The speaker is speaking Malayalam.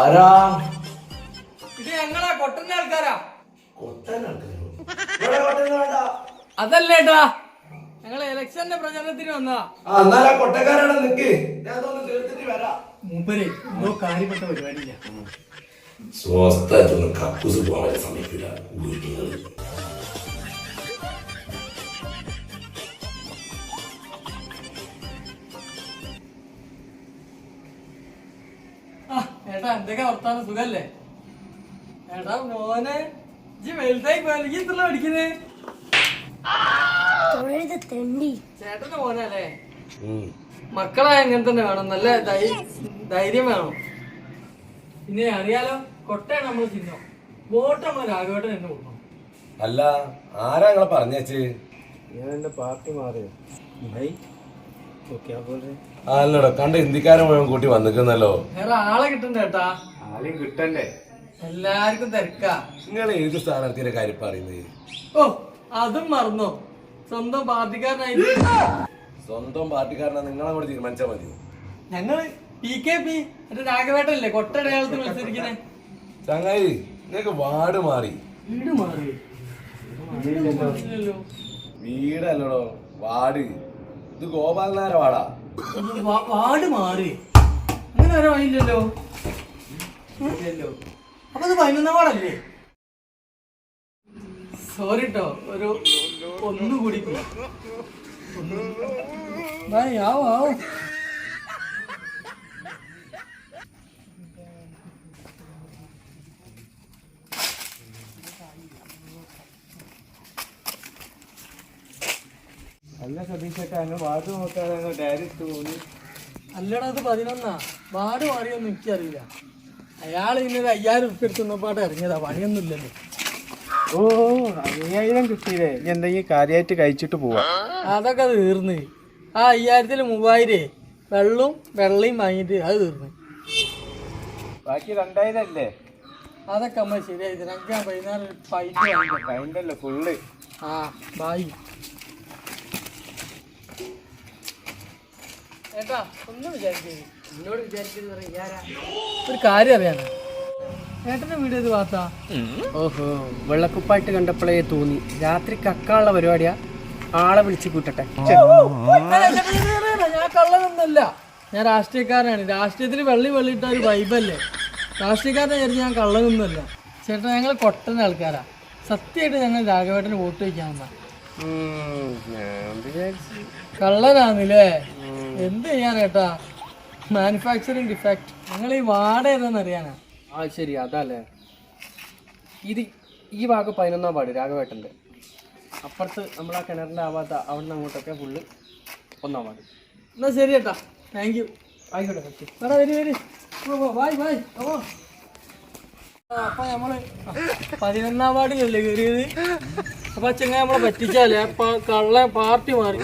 ആരാ? ഇത് ഞങ്ങളാ കൊട്ടന്റെ ആൾക്കാരാ. കൊട്ടാനാൾക്കാരോ? ഇവിടെ കൊട്ടൊന്നും വേണ്ട. അതല്ലേട്ടാ ഞങ്ങൾ ഇലക്ഷന്റെ പ്രചരണത്തിന് വന്നാ ആ എന്നാലാ കൊട്ടക്കാരാണ് നിക്ക്. ഞാൻ അതൊന്ന് തീർത്തിട്ട് വരാം. മൂപ്പര് എന്തോ കാര്യപ്പെട്ട പരിപാടിയില്ല. സ്വസ്ഥായിട്ടൊന്ന് കക്കൂസ് പോകാൻ വരെ സമ്മതിക്കില്ല വീട്ടിൽ ഏട്ടാ എന്തൊക്കെ വർത്താനം? സുഖല്ലേ? ഏട്ടാ മോനെ ഇജ്ജ് വലുതായി പോയാലും ഇത്ര പഠിക്കുന്നേ? ചേട്ടന്റെ മോനല്ലേ? മക്കളായ അങ്ങനെ തന്നെ വേണം നല്ല ധൈര്യം വേണം. പിന്നെ അറിയാലോ കൊട്ടയാണ് നമ്മൾ ചിഹ്നം വോട്ട് നമ്മൾ രാഘവേട്ടൻ തന്നെ കൊടുക്കണം അല്ല ആരാ നിങ്ങളെ പറഞ്ഞേച്ച് ഞാൻ എന്റെ പാർട്ടി മാറിയോ? പോലെ അല്ലടോ കണ്ട ഹിന്ദിക്കാരൻ മുഴുവൻ കൂട്ടി വന്നിക്കുന്നല്ലോ വേറെ ആളെ കിട്ടണ്ട കേട്ടാ ആദ്യം കിട്ടണ്ടേ? എല്ലാവർക്കും തിരക്കാ. നിങ്ങൾ ഏത് സ്ഥാനാർത്ഥിയുടെ കാര്യം പറയുന്നത്? ഓ അതും മറന്നോ. സ്വന്തം പാർട്ടിക്കാരനായി സ്വന്തം പാർട്ടിക്കാരനാ നിങ്ങളെ കൂടെ തീരുമാനിച്ചാൽ മതി. ഞങ്ങൾ പി കെ പി മറ്റേ രാഘവേട്ടല്ലേ കൊട്ടടയാളത്തിൽ മത്സരിക്കുന്നേ. ചങ്ങായി നിങ്ങൾക്ക് വാർഡ് മാറി. വീട് മാറി. വീടല്ലടോ വാർഡ്. ഇത് ഗോപാലനാര വാടാ വാട് മാറി. അങ്ങനെ ആരോ ഇല്ലല്ലോ. അപ്പൊ പതിനൊന്നാം വാർഡല്ലേ സോറി ട്ടോ ഒരു ഒന്നുകൂടി ആവോ ആവോ അല്ല സതീശേട്ടാ അങ്ങ് വാർഡ് നോക്കാതെ അങ്ങ് ഡയറക്റ്റ് പോയി അല്ലടാ അത് പതിനൊന്നാ. വാർഡ് മാറിയൊന്നും എനിക്കറിയില്ല. അയാൾ ഇന്നലെ അയ്യായിരം ഉപ്പ് എടുത്തുന്നപ്പാട്ട് ഇറങ്ങിയതാ. പണിയൊന്നും ഇല്ലല്ലോ ഓ അയ്യായിരം കിട്ടിയില്ലേ. എന്തെങ്കിലും കാര്യമായിട്ട് കഴിച്ചിട്ട് പോവാ? അതൊക്കെ തീർന്ന്. ആ അയ്യായിരത്തിൽ മൂവായിരേ. വെള്ളവും വെള്ളയും വാങ്ങിയിട്ട് അത് തീർന്ന്. ബാക്കി രണ്ടായിരം അല്ലേ അതൊക്കെ അമ്മ ശരിയായി. പതിനാറ് ഞാൻ വൈകുന്നേരം ഫുള്ള്. ആ ബായി ഏട്ടാ ഒന്നും വിചാരിക്കരുത് എന്നോട് വിചാരിക്കരുത് ഒരു കാര്യം അറിയാനാ ഏട്ടന്റെ വീട് ഏത് ഭാഗത്താ? ഓഹോ വെള്ളക്കുപ്പായിട്ട് കണ്ടപ്പോഴേ തോന്നി. രാത്രി കക്കാനുള്ള പരിപാടിയാ. ആളെ വിളിച്ചു കൂട്ടട്ടെ. ഞാൻ കള്ളനൊന്നല്ല ഞാൻ രാഷ്ട്രീയക്കാരനാണ്. രാഷ്ട്രീയത്തിൽ വെള്ളി വെള്ളിയിട്ട ഒരു വൈബല്ലേ? രാഷ്ട്രീയക്കാരനെ കരുതി ഞാൻ കള്ളനൊന്നുമല്ല. ചേട്ടാ ഞങ്ങൾ കൊട്ടുന്ന ആൾക്കാരാ. സത്യമായിട്ട് ഞങ്ങൾ രാഘവേട്ടന് വോട്ട് വയ്ക്കാൻ വന്ന വിചാരിച്ചു കള്ളനാന്നില്ലേ? എന്ത് ചെയ്യാനേട്ടാ മാനുഫാക്ചറിങ് ഡിഫക്റ്റ് നിങ്ങൾ ഈ വാട ഏതാന്ന് അറിയാനാ? ആ ശരി അതല്ലേ. ഇത് ഈ ഭാഗം പതിനൊന്നാം പാട് രാഘവേട്ടന്റെ. അപ്പുറത്ത് നമ്മൾ ആ കിണറിന്റെ ആവാത്ത അവിടെ നിന്ന് അങ്ങോട്ടൊക്കെ ഫുള്ള് ഒന്നാം പാട്. എന്നാ ശരി ഏട്ടാ. താങ്ക് യു ആയിക്കോട്ടെ പറ്റി എടാ വരി വരി. ബായ് ബായ് ഓ അപ്പൊ നമ്മൾ പതിനൊന്നാം വാർഡിലല്ലേ കയറിയത്? അപ്പൊ ചെങ്ങ നമ്മളെ പറ്റിച്ചാലേ അപ്പൊ കള്ള പാർട്ടി മാറി.